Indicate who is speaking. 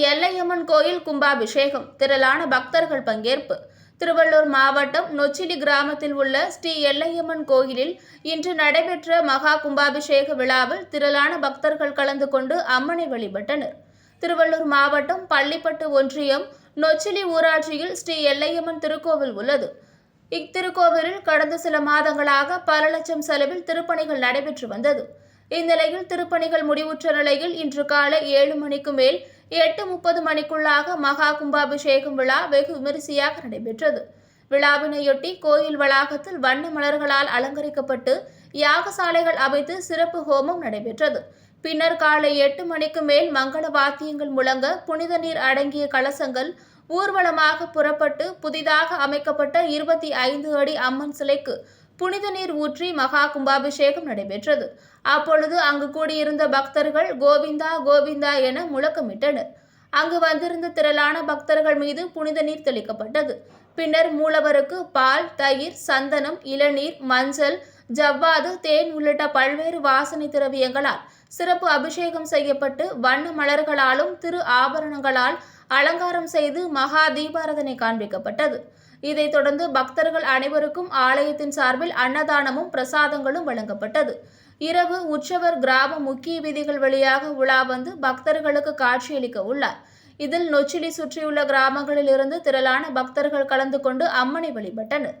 Speaker 1: எல்லையம்மன் கோயில் கும்பாபிஷேகம். திரளான பக்தர்கள் பங்கேற்பு. திருவள்ளூர் மாவட்டம் நொச்சிலி கிராமத்தில் உள்ள ஸ்ரீ எல்லையம்மன் கோயிலில் இன்று நடைபெற்ற மகா கும்பாபிஷேக விழாவில் திரளான பக்தர்கள் கலந்து கொண்டு அம்மனை வழிபட்டனர். திருவள்ளூர் மாவட்டம் பள்ளிப்பட்டு ஒன்றியம் நொச்சிலி ஊராட்சியில் ஸ்ரீ எல்லையம்மன் திருக்கோவில் உள்ளது. இத்திருக்கோவிலில் கடந்த சில மாதங்களாக பல லட்சம் செலவில் திருப்பணிகள் நடைபெற்று வந்தது. இந்நிலையில் திருப்பணிகள் முடிவுற்ற நிலையில் இன்று காலை ஏழு மணிக்கு மேல் எட்டு முப்பது மணிக்குள்ளாக மகா கும்பாபிஷேகம் விழா வெகு விமரிசையாக நடைபெற்றது. விழாவினையொட்டி கோயில் வளாகத்தில் வண்ண மலர்களால் அலங்கரிக்கப்பட்டு யாகசாலைகள் அமைத்து சிறப்பு ஹோமம் நடைபெற்றது. பின்னர் காலை எட்டு மணிக்கு மேல் மங்கள வாத்தியங்கள் முழங்க புனித நீர் அடங்கிய கலசங்கள் ஊர்வலமாக புறப்பட்டு புதிதாக அமைக்கப்பட்ட இருபத்தி ஐந்து அடி அம்மன் சிலைக்கு புனித நீர் ஊற்றி மகா கும்பாபிஷேகம் நடைபெற்றது. அப்பொழுது அங்கு கூடியிருந்த பக்தர்கள் கோவிந்தா கோவிந்தா என முழக்கமிட்டனர். அங்கு வந்திருந்த திரளான பக்தர்கள் மீது புனித நீர் தெளிக்கப்பட்டது. பின்னர் மூலவருக்கு பால் தயிர் சந்தனம் இளநீர் மஞ்சள் ஜவ்வாது தேன் உள்ளிட்ட பல்வேறு வாசனை திரவியங்களால் சிறப்பு அபிஷேகம் செய்யப்பட்டு வண்ண மலர்களாலும் திரு ஆபரணங்களால் அலங்காரம் செய்து மகா தீபாரதனை காண்பிக்கப்பட்டது. இதைத் தொடர்ந்து பக்தர்கள் அனைவருக்கும் ஆலயத்தின் சார்பில் அன்னதானமும் பிரசாதங்களும் வழங்கப்பட்டது. இரவு உற்சவர் கிராம முக்கிய வீதிகள் வழியாக உலா வந்து பக்தர்களுக்கு காட்சியளிக்க உள்ளார். இதில் நொச்சிலி சுற்றியுள்ள கிராமங்களில் இருந்து திரளான பக்தர்கள் கலந்து கொண்டு அம்மனை வழிபட்டனர்.